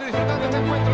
y disfrutando este encuentro.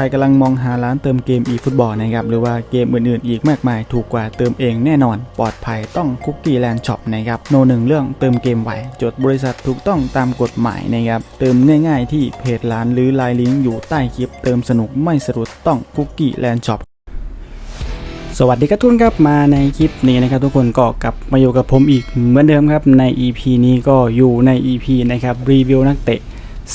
รกำลังมองหาร้านเติมเกม eFootball นะครับหรือว่าเกมอื่นๆ อีกมากมายถูกกว่าเติมเองแน่นอน ปลอดภัยต้องคุกกี้แลนด์ช็อปนะครับโนหนึ่งเรื่องเติมเกมไหวจดบริษัทถูกต้องตามกฎหมายนะครับเติมง่ายๆ ที่เพจร้านหรือไลน์ลิงก์อยู่ใต้คลิป เติมสนุกไม่สะดุดต้องคุกกี้แลนด์ช็อปสวัสดีครับทุกคนครับมาในคลิปนี้นะครับทุกคนก็กลับมาอยู่กับผมอีกเหมือนเดิมครับใน EP นี้ก็อยู่ใน EP นะครับรีวิวนักเตะ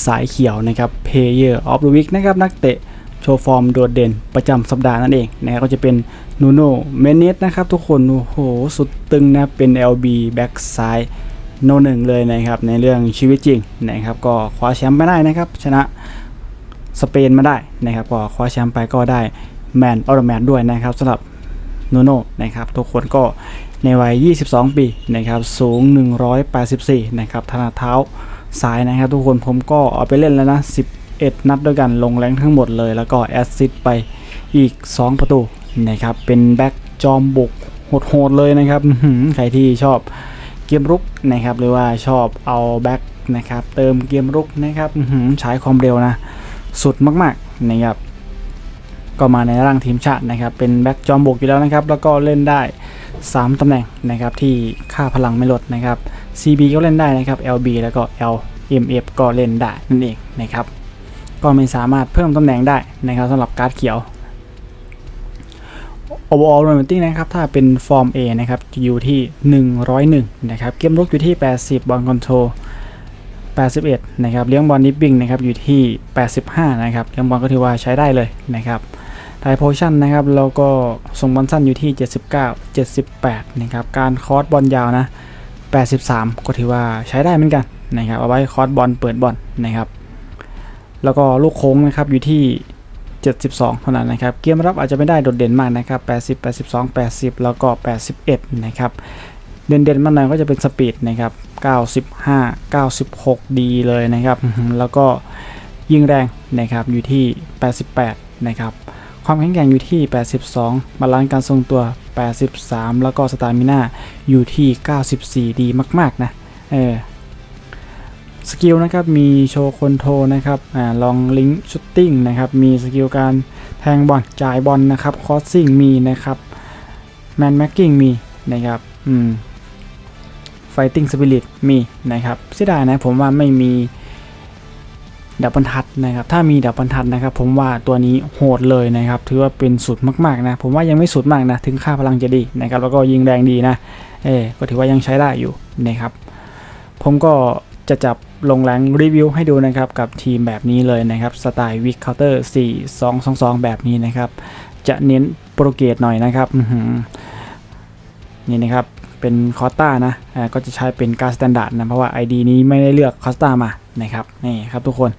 สายเขียวนะครับ Player of the Week นะครับนักเตะ โชว์ฟอร์มโดดเด่นประจำสัปดาห์นั่นเองนะครับก็จะเป็นนูโน่เมเนสนะครับทุกคนโอ้โหสุดตึงนะเป็น LB แบ็กซ้ายโนหนึ่งเลยนะครับในเรื่องชีวิตจริงนะครับก็คว้าแชมป์ไม่ได้นะครับ ชนะสเปนมาได้นะครับก็คว้าแชมป์ไปก็ได้แมนออร์แมนด้วยนะครับสำหรับโนโน่นะครับทุกคนก็ในวัย 22 ปีนะครับสูง 184 นะครับถนัดเท้าซ้ายนะครับทุกคนผมก็เอาไปเล่นแล้วนะ 11 นัดด้วยกันลงแรงทั้งหมดเลย แล้วก็แอสซิสไปอีก 2 ประตูนะครับเป็นแบ็กจอมบุกโหดๆเลยนะครับหือใครที่ชอบเกมรุกนะครับหรือว่าชอบเอาแบ็กนะครับเติมเกมรุกนะครับหือใช้ความเร็วนะ สุดมากๆนะครับก็มาในร่างทีมชาตินะครับ เป็นแบ็กจอมบกอยู่แล้วนะครับ แล้วก็เล่นได้ 3 ตำแหน่งนะครับ ที่ค่าพลังไม่ลดนะครับ CB ก็เล่นได้นะครับ LB แล้วก็ LMF ก็เล่นได้นั่นเองนะครับ ก็ไม่สามารถเพิ่มตำแหน่งได้นะครับสำหรับการ์ดเขียว overall rating นะครับ ถ้าเป็นฟอร์ม A นะครับ อยู่ที่ 101 นะครับ เกมรุกอยู่ที่ 80 บอลคอนโทรล81 นะครับ เลี้ยงบอลนิปปิ้งนะครับ อยู่ที่ 85 นะครับ เลี้ยงบอลก็ถือว่าใช้ได้เลยนะครับไทโพชั่นนะครับ แล้วก็ส่งบอลสั้นอยู่ที่ 79 78 นะครับ การคอร์สบอลยาวนะ 83 ก็ถือว่าใช้ได้เหมือนกันนะครับ เอาไว้คอร์สบอลเปิดบอลนะครับ แล้วก็ลูกโค้งนะครับอยู่ที่ 72 เท่านั้นนะครับ เกมรับอาจจะไม่ได้โดดเด่นมากนะครับ 80 82 80 แล้วก็ 81 นะครับ เด่นๆมากหน่อยก็จะเป็นสปีดนะครับ 95 96 ดีเลยนะครับอื้อหือแล้วก็ยิงแรงนะครับอยู่ที่ 88 นะครับ ความแข็งแกร่งอยู่ที่ 82 บาลานซ์การทรงตัว 83 แล้วก็สตามิน่าอยู่ที่ 94 ดีมาก ๆ นะ เออ สกิลนะครับมีโชว์คอนโทรนะครับอ่าลองลิงก์ชุตติ้งนะครับมีสกิลการแทงบอลจ่ายบอลนะครับคอสซิ่งมีนะครับแมนแม็กกิ้งมีนะครับอืม Fighting Spirit มีนะครับเสียดายนะผมว่าไม่มีดับบิลทัดนะครับ ถ้ามีดับบิลทัดนะครับ ผมว่าตัวนี้โหดเลยนะครับ ถือว่าเป็นสุดมากๆนะ ผมว่ายังไม่สุดมากนะ ถึงค่าพลังจะดีนะครับ แล้วก็ยิงแรงดีนะ เออก็ถือว่ายังใช้ได้อยู่นะครับ ผมก็ จะจับลงแรงรีวิวให้ดูนะครับกับทีมแบบนี้เลยนะครับสไตล์วิกเคาน์เตอร์4 2 2 2 แบบนี้นะครับ จะเน้นโปรเกตหน่อยนะครับนี่นะครับเป็นคอสตานะก็จะใช้เป็นการสแตนดาร์ดนะเพราะว่า ID นี้ไม่ได้เลือกคอสตามานะครับนี่ครับทุกคน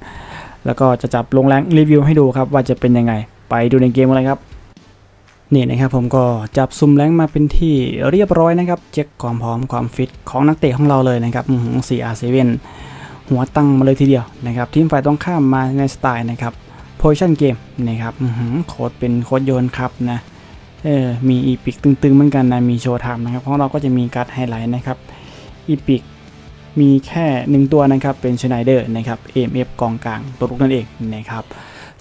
แล้วก็จะจับลงแรงรีวิวให้ดูครับว่าจะเป็นยังไง ไปดูในเกมกันเลยครับ นี่นะครับผมก็จับซุ่มแรงมาเป็นที่เรียบร้อยนะครับ เช็คความพร้อมความฟิตของนักเตะของเราเลยนะครับอื้อหือ 4R7 หัวตั้งมาเลยทีเดียวนะครับทีมฝ่ายตรงข้ามมาในสไตล์นะครับ position game นะครับอื้อหือโค้ดเป็นโค้ดโยนครับนะเออมีอีพิกตึงๆเหมือนกันนะมีโชว์ไทม์นะครับของเราก็จะมีการ์ดไฮไลท์นะครับอีพิกมีแค่หนึ่งตัวนะครับเป็นชไนเดอร์นะครับ AMF กองกลางตัวลุกนั่นเองนะครับ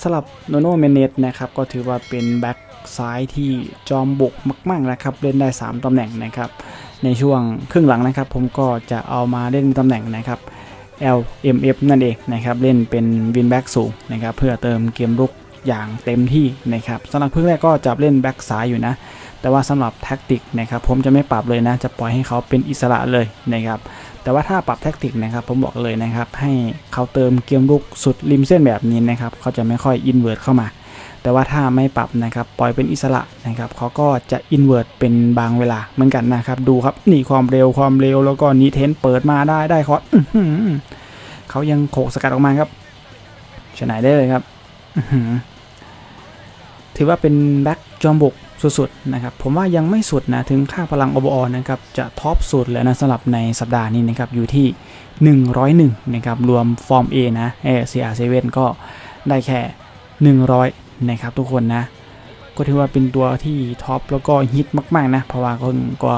สำหรับโนโนเมเนตนะครับก็ถือว่าเป็นแบ็ก ซ้ายที่จอมบุกมากๆนะครับ เล่นได้ 3 ตำแหน่งนะครับ ในช่วงครึ่งหลังนะครับ ผมก็จะเอามาเล่นตำแหน่งนะครับ LMF นั่นเองนะครับเล่นเป็นวินแบ็กสูงนะครับเพื่อเติมเกมรุกอย่างเต็มที่นะครับสำหรับครึ่งแรกก็จะเล่นแบ็กซ้ายอยู่นะ แต่ว่าสำหรับแท็กติกนะครับผมจะไม่ปรับเลยนะ จะปล่อยให้เขาเป็นอิสระเลยนะครับแต่ว่าถ้าปรับแท็กติกนะครับผมบอกเลยนะครับให้เขาเติมเกมรุกสุดริมเส้นแบบนี้นะครับเขาจะไม่ค่อยอินเวิร์ดเข้ามา แต่ว่าถ้าไม่ปรับนะครับปล่อยเป็นอิสระนะครับเขาก็จะอินเว r ร์ตเป็นบางเวลาเหมือนกันนะครับดูครับนี่ความเร็วความเร็วแล้วก็นีเทนเปิดมาได้ได้คอร์สเขายังโขกสกัดออกมาครับชนะได้เลยครับถือว่าเป็นแบ็กจอมบุกสุดๆนะครับผมว่ายังไม่สุดนะถึงค่าพลัง OBO นะครับจะท็อปสุดเลยนะสำหรับในสัปดาห์นี้นะครับอยู่ที่ 101นะครับรวมฟอร์ม A นะเอ CR7 ก็ได้แค่ 100 นะครับทุกคนนะ ก็ถือว่าเป็นตัวที่ท็อปแล้วก็ฮิตมากๆนะ เพราะว่าคนก็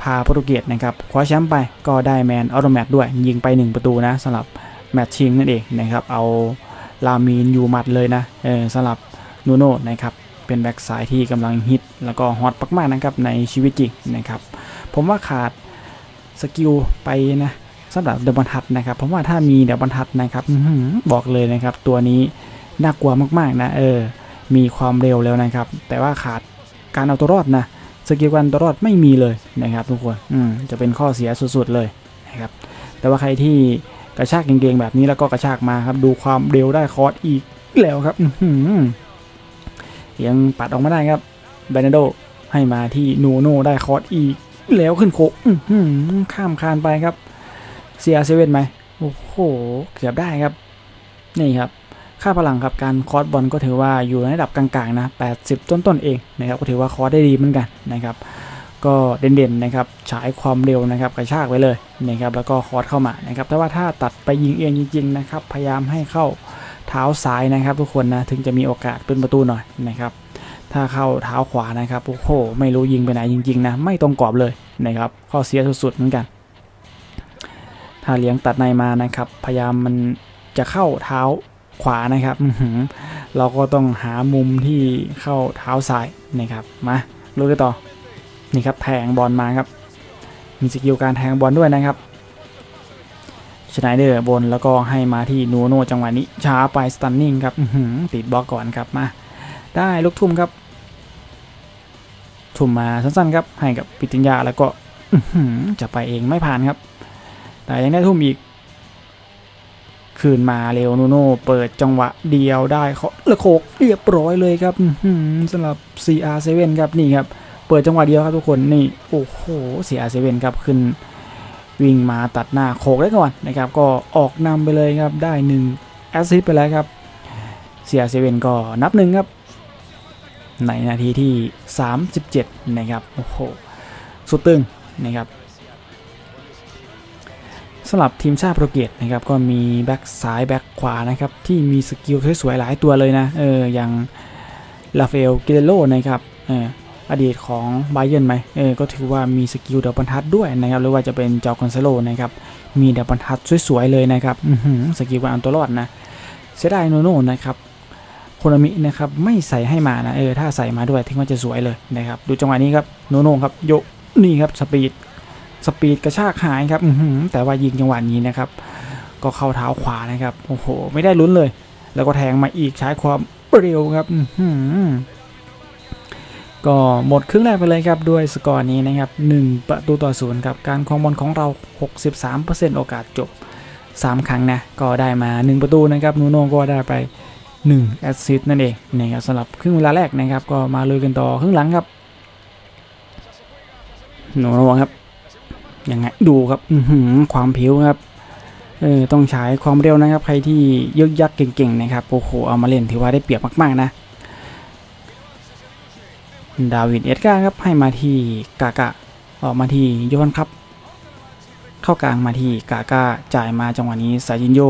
พาโปรตุเกสนะครับคว้าแชมป์ไปก็ได้แมนออโตแมตด้วย ยิงไป 1 ประตูนะสำหรับแมตชิงนั่นเองนะครับเอาลามีนอยู่หมัดเลยนะเออสำหรับนูโน่นะครับเป็นแบ็กซ้ายที่กำลังฮิตแล้วก็ฮอตมากๆนะครับในชีวิตจริงนะครับผมว่าขาดสกิลไปนะสำหรับเดอะบอลทัดนะครับผมว่าถ้ามีเดอะบอลทัดนะครับบอกเลยนะครับตัวนี้ น่ากลัวมากๆนะเออมีความเร็วแล้วนะครับ แต่ว่าขาดการเอาตัวรอดนะสกิลการตัวรอดไม่มีเลยนะครับทุกคนอืมจะเป็นข้อเสียสุดๆเลยนะครับแต่ว่าใครที่กระชากเก่งๆแบบนี้แล้วก็กระชากมาครับ ดูความเร็วได้คอร์สอีกแล้วครับยังปัดออกมาได้ครับเบนโดให้มาที่นูโนได้คอร์สอีกแล้วขึ้นโคกอื้อหือข้ามคานไปครับเซียเซเว่นไหมโอ้โหเกือบได้ครับ นี่ครับ ค่าพลังครับการคอร์สบอลก็ถือว่าอยู่ในระดับกลางๆนะ80 ต้นๆเองนะครับก็ถือว่าคอร์สได้ดีเหมือนกันนะครับก็เด่นๆนะครับฉายความเร็วนะครับกระชากไว้เลยนะครับแล้วก็คอร์สเข้ามานะครับแต่ว่าถ้าตัดไปยิงเองจริงๆนะครับพยายามให้เข้าเท้าซ้ายนะครับ ทุกคนนะถึงจะมีโอกาสเป็นประตูหน่อยนะครับถ้าเข้าเท้าขวานะครับโอ้โหไม่รู้ยิงไปไหนจริงๆนะไม่ตรงกรอบเลยนะครับข้อเสียสุดๆเหมือนกัน ถ้าเลี้ยงตัดในมานะครับ พยายามมันจะเข้าเท้า ขวานะครับเราก็ต้องหามุมที่เข้าเท้าซ้ายนะครับมาลุยกันต่อนี่ครับแทงบอลมาครับ มีสกิลการแทงบอลด้วยนะครับชไนเดอร์บนแล้วก็ให้มาที่นูโนจังหวะนี้ช้าไปสตันนิ่งครับติดบล็อกก่อนครับมาได้ลูกทุ่มครับ ทุ่มมาสั้นๆครับให้กับปิติญญาแล้วก็จะไปเองไม่ผ่านครับ แต่ยังได้ทุ่มอีก คืนมาเร็วนูโน่เปิดจังหวะเดียวได้เขาละโคกเรียบร้อยเลยครับอื้อหือสำหรับ CR7 ครับนี่ครับ เปิดจังหวะเดียวครับทุกคนนี่โอ้โห CR7 ครับขึ้นวิ่งมาตัดหน้าโคกได้ก่อนนะครับ ก็ออกนำไปเลยครับได้1แอสซิสต์ไปแล้วครับ CR7 ก็นับหนึ่งครับ ในนาทีที่ 37 นะครับโอ้โหสุดตึงนะครับ สำหรับทีมชาติโปรตุเกสนะครับก็มีแบ็กซ้ายแบ็กขวานะครับที่มีสกิลสวยๆหลายตัวเลยนะเอออย่างลาเฟลกิเลโลนะครับเอออดีตของไบเยนไหมเออก็ถือว่ามีสกิลเดบบรรทัดด้วยนะครับหรือว่าจะเป็นจอคอนเซโลนะครับมีเดบบรรทัดสวยๆเลยนะครับสกิลการเอาตัวรอดนะเสียดายโนโน่นะครับโคนามินะครับไม่ใส่ให้มานะเออถ้าใส่มาด้วยถึงว่าจะสวยเลยนะครับดูจังหวะนี้ครับโนโน่ครับโยนี่ครับสปีด สปีดกระชากหายครับแต่ว่ายิงจังหวะนี้นะครับ ก็เข้าเท้าขวานะครับโอ้โห ไม่ได้ลุ้นเลย แล้วก็แทงมาอีกใช้ความเร็วครับก็หมดครึ่งแรกไปเลยครับด้วยสกอร์นี้นะครับ 1 ประตูต่อศูนย์ครับการครองบอลของเรา 63%โอกาสจบ 3 ครั้งนะ ก็ได้มา 1 ประตูนะครับนูโน่ก็ได้ไป1แอสซิสต์นั่นเองนะครับสำหรับครึ่งเวลาแรกนะครับ ก็มาลุยกันต่อครึ่งหลังครับนูโน่ครับ ยังไงดูครับอืความผิวครับเออต้องใช้ความเร็วนะครับ ใครที่ยึกยักเก่งๆนะครับโอ้โหเอามาเล่นถือว่าได้เปรียบมากๆนะดาวิดเอ็ดการ์ครับให้มาที่กากะออกมาที่โยนครับ เข้ากลางมาที่กากาจ่ายมาจังหวะนี้ซาจินโย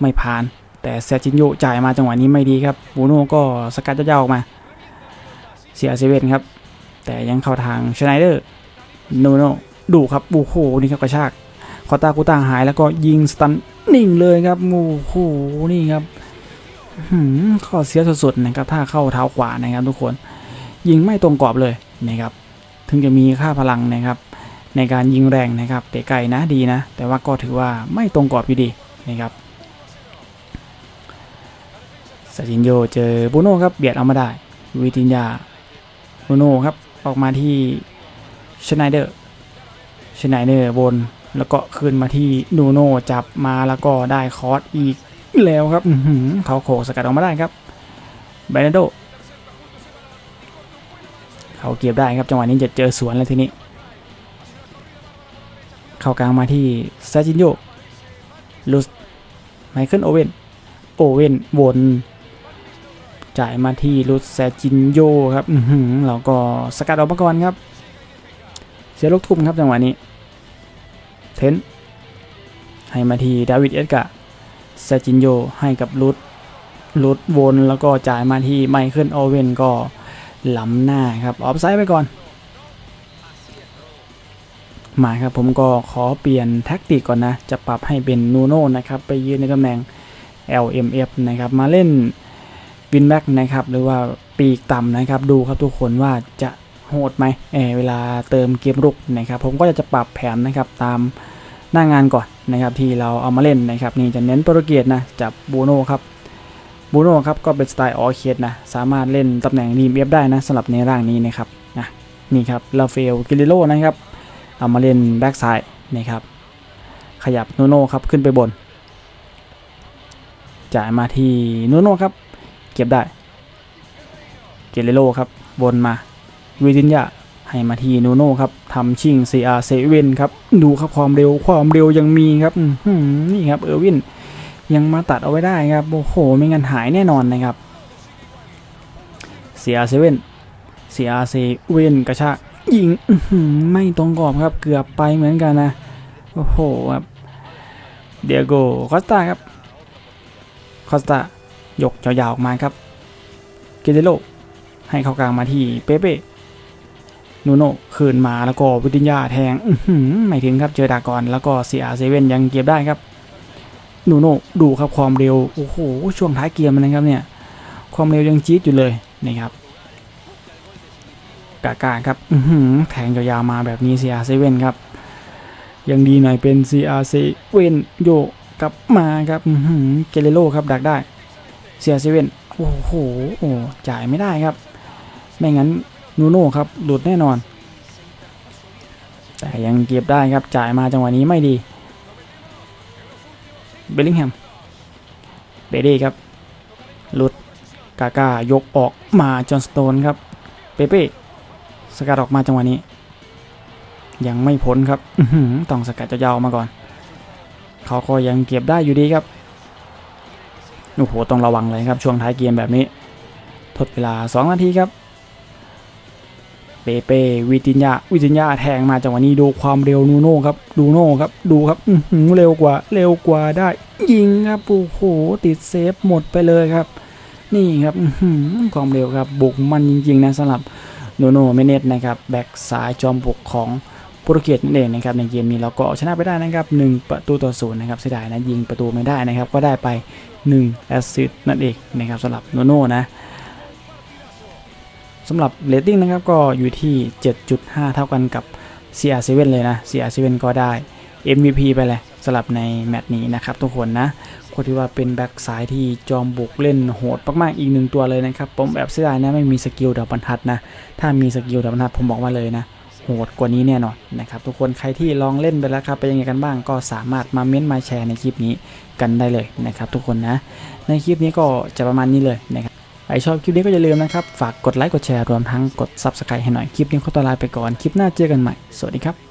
ไม่ผ่าน แต่เซจินโยจ่ายมาจังหวะนี้ไม่ดีครับบูโน่ก็สกัดเจ้าออกมาเสียเซเว่นครับ แต่ยังเข้าทางชไนเดอร์โนโน่ ดูครับโอ้โหนี่ครับกระชากคอตากูตาหายแล้วก็ยิงสตันนิ่งเลยครับโอ้โหนี่ครับหืมข้อเสียสุดๆนะครับถ้าเข้าเท้าขวานะครับทุกคน ยิงไม่ตรงกรอบเลยนะครับ ถึงจะมีค่าพลังนะครับ ในการยิงแรงนะครับเตะไกลนะดีนะ แต่ว่าก็ถือว่าไม่ตรงกรอบอยู่ดีนะครับซาจินโยเจอบูโน่ครับเบียดเอามาได้วิตินยาบูโน่ครับออกมาที่ชไนเดอร์ ชไนเดอร์บนแล้วก็คืนมาที่นูโน่จับมาแล้วก็ได้คอร์สอีกแล้วครับเขาโขกสกัดออกมาได้ครับเบรนโดเขาเก็บได้ครับจังหวะนี้จะเจอสวนแล้วทีนี้ เข้ากลางมาที่ซาจินโยลุสไมเคิลโอเวนโอเวนวนจ่ายมาที่ลุสแซจินโยครับเราก็สกัดออกมาก่อนครับ เสียลูกทุ่มครับจังหวะนี้ เทนให้มาทีดาวิดเอสกะแซจินโยให้กับลุดลุดวนแล้วก็จ่ายมาที่ไมเคิลโอเวนก็ล้ำหน้าครับ ออฟไซด์ไปก่อน มาครับผมก็ขอเปลี่ยนแท็กติกก่อนนะ จะปรับให้เป็นนูโน่นะครับ ไปยืนในตำแหน่ง LMF นะครับ มาเล่นวินแบ็กนะครับ หรือว่าปีกต่ำนะครับ ดูครับทุกคนว่าจะ โหดไหมเออเวลาเติมเกมรุกนะครับผมก็จะปรับแผนนะครับตามหน้างานก่อนนะครับที่เราเอามาเล่นนะครับนี่จะเน้นโปรตุเกสนะจับบูโน่ครับบูโน่ครับก็เป็นสไตล์ออเคสนะสามารถเล่นตำแหน่งรีมเอฟได้นะสำหรับในร่างนี้นะครับนะนี่ครับลาเฟลกิลิโลนะครับเอามาเล่นแบ็กซ้ายนะครับขยับโนโน่ครับขึ้นไปบน จ่ายมาที่โนโน่ครับเก็บได้เกเรโลครับบนมา วิจินยาให้มาที่โนโน่ครับทำชิง CR7 ครับ ดูครับความเร็วความเร็วยังมีครับนี่ครับเออร์วินยังมาตัดเอาไว้ได้ครับ โอ้โหไม่งั้นหายแน่นอนนะครับ CR7 CR7 กระชากยิงไม่ตรงกรอบครับ เกือบไปเหมือนกันนะ โอ้โหครับเดียโกคอสตาครับคอสตายกยาวๆออกมาครับเกเดโลให้เข้ากลางมาที่เปเป้ นูโน่คืนมาแล้วก็วิทิญญาแทงไม่ถึงครับเจอดากอนแล้วก็เสียเซเว่นยังเก็บได้ครับนูโน่ดูครับความเร็วโอ้โหช่วงท้ายเกมนะครับเนี่ยความเร็วยังจี๊ดอยู่เลยนะครับกากาครับอืแทงยาวๆมาแบบนี้ CR7 ครับ ยังดีหน่อยเป็น CR7 โยกกลับมาครับเกเรโลครับดักได้ CR7 โอ้โหโอ้จ่ายไม่ได้ครับ ไม่งั้น นูโน่ครับ หลุดแน่นอน แต่ยังเก็บได้ครับ จ่ายมาจังหวะนี้ไม่ดี เบลลิงแฮม เบเด้ครับ หลุด กากายกออกมาจอห์นสโตนครับ เปเป้สกัดออกมาจังหวะนี้ ยังไม่พ้นครับต้องสกัดจะยาวๆมาก่อน เขาก็ยังเก็บได้อยู่ดีครับโอ้โหต้องระวังเลยครับช่วงท้ายเกมแบบนี้ ทดเวลา 2 นาทีครับ เปเป้วิติญญาวิติญญาแทงมาจังหวะนี้ดูความเร็วนูโน่ครับดูโน่ครับดูครับอื้อหือเร็วกว่าเร็วกว่าได้ ยิงครับโอ้โหติดเซฟหมดไปเลยครับ นี่ครับอื้อหือความเร็วครับบุกมันจริงๆนะสำหรับโนโน่เมเนตนะครับแบ็กซ้ายจอมบุกของโปรตุเกสนั่นเองนะครับในเกมนี้เราก็เอาชนะไปได้นะครับ 1 ประตูต่อศูนย์นะครับเสียดายนะยิงประตูไม่ได้นะครับก็ได้ไป1แอสซิสต์นั่นเองนะครับสำหรับโนโน่นะ สำหรับเรตติ้งนะครับก็อยู่ที่ 7.5 เท่ากันกับ CR7 เลยนะ CR7 ก็ได้ MVP ไปเลยสำหรับในแมตช์นี้นะครับทุกคนนะคนที่ว่าเป็นแบ็กซ้ายที่จอมบุกเล่นโหดมากๆอีกหนึ่งตัวเลยนะครับ ผมแบบเสียดายนะไม่มีสกิลดาวบรรทัดนะ ถ้ามีสกิลดาวบรรทัดผมบอกมาเลยนะ โหดกว่านี้แน่นอนนะครับทุกคนใครที่ลองเล่นไปแล้วครับเป็นยังไงกันบ้างก็สามารถมาเม้นต์มาแชร์ในคลิปนี้กันได้เลยนะครับทุกคนนะ ในคลิปนี้ก็จะประมาณนี้เลยนะครับ ใครชอบคลิปนี้ก็อย่าลืมนะครับ ฝากกดไลค์กดแชร์รวมทั้งกด Subscribe ให้หน่อย คลิปนี้ขอตัวลาไปก่อน คลิปหน้าเจอกันใหม่ สวัสดีครับ